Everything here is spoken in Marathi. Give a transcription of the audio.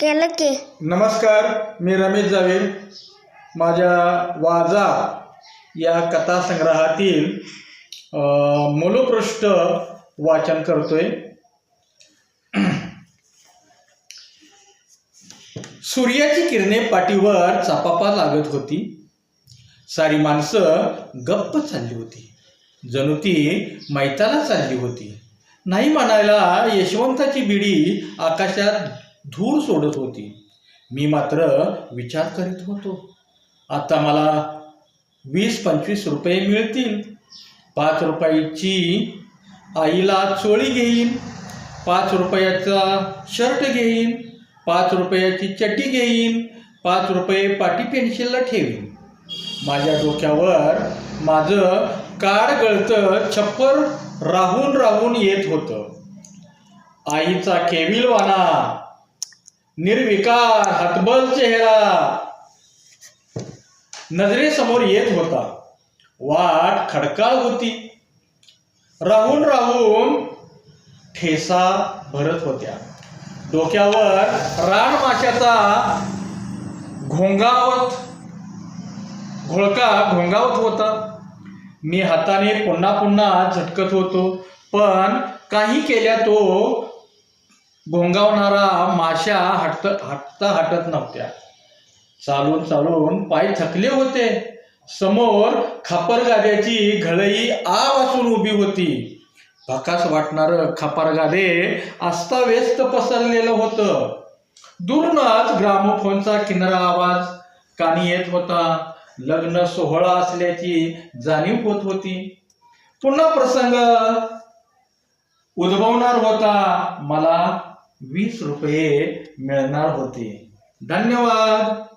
केलं की. नमस्कार मी रमेश जावेद. माझ्या वाजा या कथासंग्रहातील संग्रहातील मूलपृष्ठ वाचन करतोय. सूर्याची किरणे पाठीवर चापापा लागत होती. सारी माणसं गप्प चालली होती. जणू ती मैताला चालली होती. नाही म्हणायला यशवंताची बिडी आकाशात धूर सोडत होती. मी मात्र विचार करीत होतो. आता मला वीस पंचवीस रुपये मिळतील. पाच रुपयाची आईला चोळी घेईन. पाच रुपयाचा शर्ट घेईन. पाच रुपयाची चटी घेईन. पाच रुपये पाटी पेन्सिलला ठेवीन. माझ्या डोक्यावर माझं काड गळतं छप्पर राहून राहून येत होतं. आईचा केविलवाना निर्विकार हतबल चेहरा. नजरेसमोर येत होता. वाट खडकाळ होती राहून राहून ठेसा भरत होत्या. डोक्यावर रानमाशाचा घोंगावत घोळका घोंगावत होता. मी हाताने पुन्हा पुन्हा झटकत होतो पण काही केल्या तो गोंगावणारा माशा हटत हटता हटत नव्हत्या. चालून चालून पाय थकले होते. समोर खापरगाद्याची घळई आ वाचून उभी होती. भकास वाटणारं खापरगादे अस्ताव्यस्त पसरलेलं होतं. दूरूनच ग्रामोफोनचा किनारा आवाज कानी येत होता. लग्न सोहळा असल्याची जाणीव होत होती. पुन्हा प्रसंग उद्भवणार होता. मला वीस रुपये मिळणार होते. धन्यवाद.